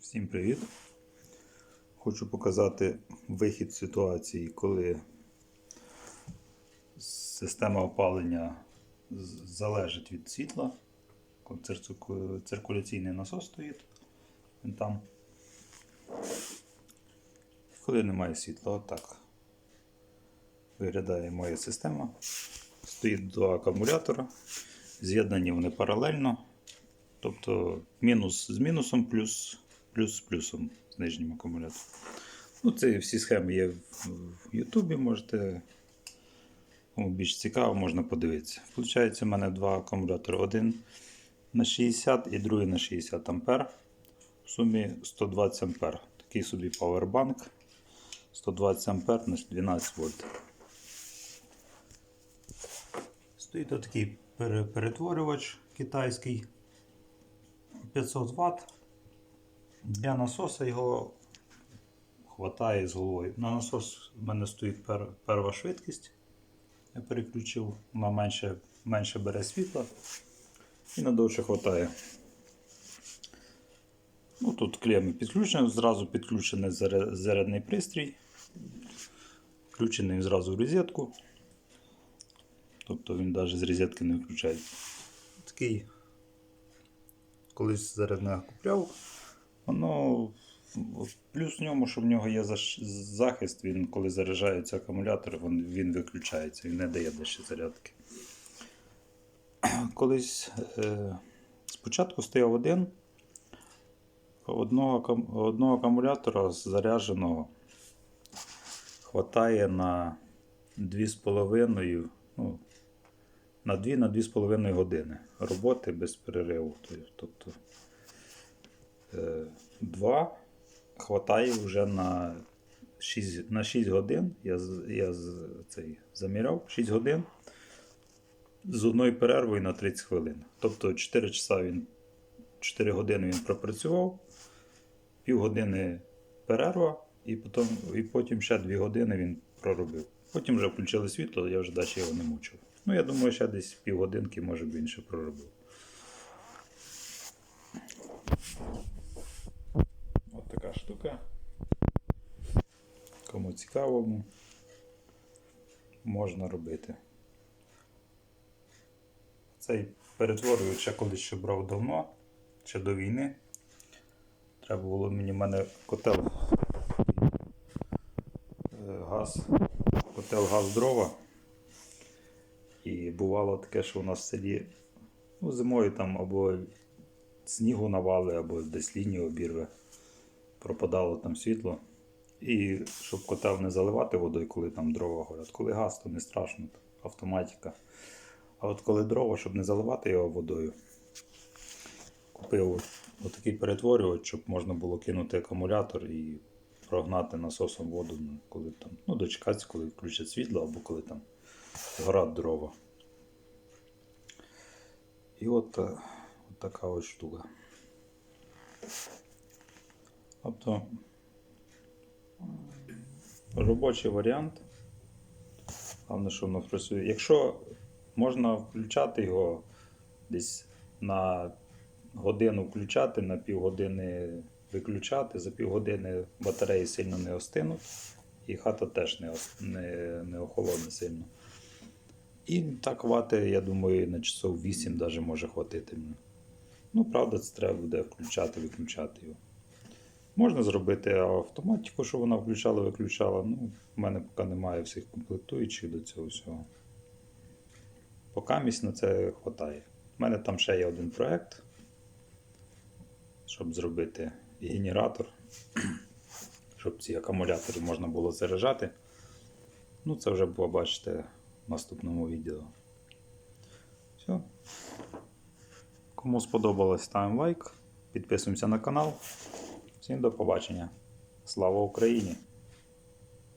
Всім привіт! Хочу показати вихід ситуації, коли система опалення залежить від світла. Циркуляційний насос стоїть. Він там. Коли немає світла, отак виглядає моя система. Стоїть два акумулятора. З'єднані вони паралельно. Тобто мінус з мінусом, плюс, плюс з плюсом з нижнім акумулятором. Ну, це всі схеми є в в Ютубі, можете. Кому більш цікаво, можна подивитися. Получається, у мене два акумулятори. Один на 60 і другий на 60 ампер. В сумі 120 ампер. Такий собі павербанк. 120 ампер на 12 вольт. Стоїть такий перетворювач китайський. 500 Вт. Для насоса його хватає з головою. На насос в мене стоїть пер, перша швидкість. Я переключив, вона менше, менше бере світла і надовше хватає. Ну, тут клеми підключені, зразу підключений зарядний пристрій. Включений зразу в розетку. Тобто він навіть з розетки не виключається. Такий колись зарядне купляв. Воно плюс в ньому, що в нього є захист, він коли заряджається акумулятор, він, він виключається, він не дає далі зарядки. Колись е, спочатку стояв один. Одного, одного акумулятора зарядженого хватає на 2,5, ну, на 2 на 2,5 години роботи без перериву. Тобто 2 хватає вже на 6, на 6 годин. Я, я цей, заміряв 6 годин з одною перервою на 30 хвилин. Тобто 4 часа він 4 години він пропрацював, півгодини перерва, і потім, і потім ще 2 години він проробив. Потім вже включили світло, я вже далі його не мучив. Ну, я думаю, ще десь півгодинки, може б він ще проробив. Штука. Кому цікаво, можна робити. Цей перетворювач я колись ще брав давно, ще до війни. Треба було мені в мене котел е, газ, котел газ дрова. І бувало таке, що у нас в селі ну, зимою там або снігу навали, або десь лінію обірве. Пропадало там світло. І щоб котел не заливати водою, коли там дрова горять. Коли газ, то не страшно, автоматика. А от коли дрова, щоб не заливати його водою, купив отакий перетворювач, щоб можна було кинути акумулятор і прогнати насосом воду, ну, коли там, ну, дочекатися, коли включать світло, або коли там горять дрова. І от, е, от така ось штука. Тобто робочий варіант. Головне, що воно працює. Якщо можна включати його десь на годину включати, на півгодини виключати, за півгодини батареї сильно не остинуть, і хата теж не, не, не охолоне сильно. І так хватить, я думаю, на часов 8 даже може хватити. Ну, правда, це треба буде включати, виключати його. Можна зробити автоматику, щоб вона включала-виключала. Ну, в мене поки немає всіх комплектуючих до цього всього. Поки місць на це вистачає. У мене там ще є один проєкт, щоб зробити генератор, щоб ці акумулятори можна було заряджати. Ну, це вже побачите в наступному відео. Все. Кому сподобалось, ставимо лайк, підписуємося на канал. Всім до побачення. Слава Україні!